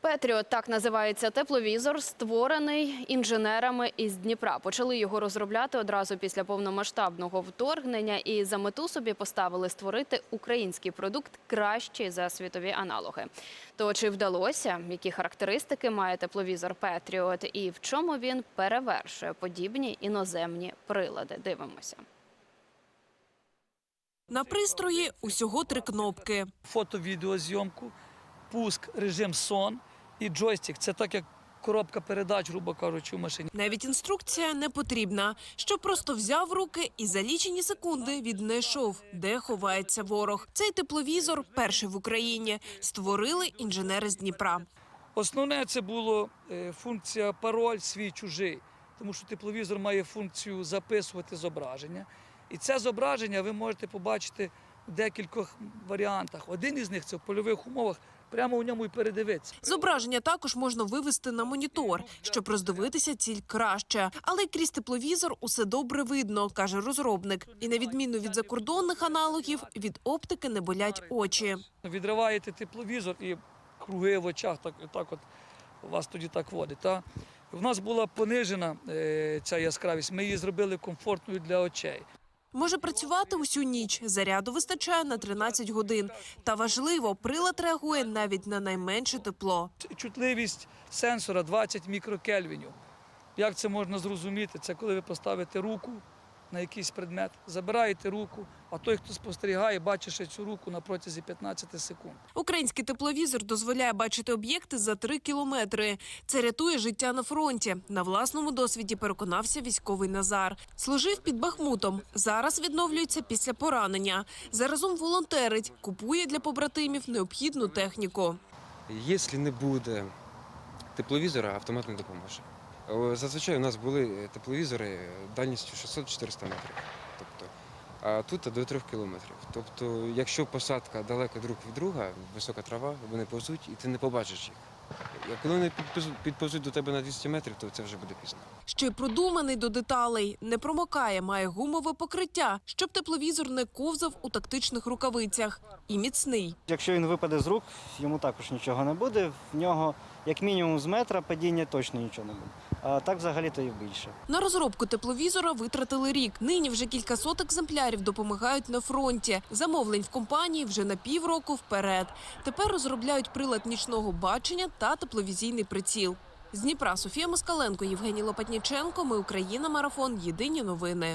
Петріот так називається тепловізор, створений інженерами із Дніпра. Почали його розробляти одразу після повномасштабного вторгнення і за мету собі поставили створити український продукт кращий за світові аналоги. То чи вдалося? Які характеристики має тепловізор Петріот і в чому він перевершує подібні іноземні прилади? Дивимося. На пристрої усього три кнопки. фото-відеозйомку, пуск, режим сон і джойстик. Це так як коробка передач, грубо кажучи, в машині. Навіть інструкція не потрібна. Що просто взяв руки і за лічені секунди віднайшов, де ховається ворог. Цей тепловізор перший в Україні. Створили інженери з Дніпра. Основне це було е, функція пароль свій чужий, тому що тепловізор має функцію записувати зображення. І це зображення ви можете побачити в декількох варіантах. Один із них це в польових умовах, прямо у ньому і передивитися. Зображення також можна вивести на монітор, щоб роздивитися ціль краще. Але крізь тепловізор усе добре видно, каже розробник. І на відміну від закордонних аналогів, від оптики не болять очі. Відриваєте тепловізор і круги в очах, так, так от у вас тоді так водить. Та? В нас була понижена е, ця яскравість, ми її зробили комфортною для очей. Може працювати усю ніч. Заряду вистачає на 13 годин. Та важливо, прилад реагує навіть на найменше тепло. Чутливість сенсора 20 мікрокельвінів. Як це можна зрозуміти? Це коли ви поставите руку на якийсь предмет, забираєте руку, а той, хто спостерігає, бачить ще цю руку на протязі 15 секунд. Український тепловізор дозволяє бачити об'єкти за 3 кілометри. Це рятує життя на фронті. На власному досвіді переконався військовий Назар. Служив під Бахмутом. Зараз відновлюється після поранення. Заразом волонтерить, купує для побратимів необхідну техніку. Якщо не буде тепловізора, автомат не допоможе. О, Зазвичай у нас були тепловізори дальністю 600-400 метрів. Тобто, а тут до 3 кілометрів. Тобто, якщо посадка далеко друг від друга, висока трава, вони повзуть і ти не побачиш їх. А коли вони підповзуть до тебе на 200 метрів, то це вже буде пізно. Ще й продуманий до деталей. Не промокає, має гумове покриття, щоб тепловізор не ковзав у тактичних рукавицях. І міцний. Якщо він випаде з рук, йому також нічого не буде. В нього як мінімум з метра падіння точно нічого не буде. А так взагалі-то і більше. На розробку тепловізора витратили рік. Нині вже кількасот екземплярів допомагають на фронті. Замовлень в компанії вже на півроку вперед. Тепер розробляють прилад нічного бачення та тепловізійний приціл. З Дніпра Софія Москаленко, Євгеній Лопатніченко. Ми Україна. Марафон. Єдині новини.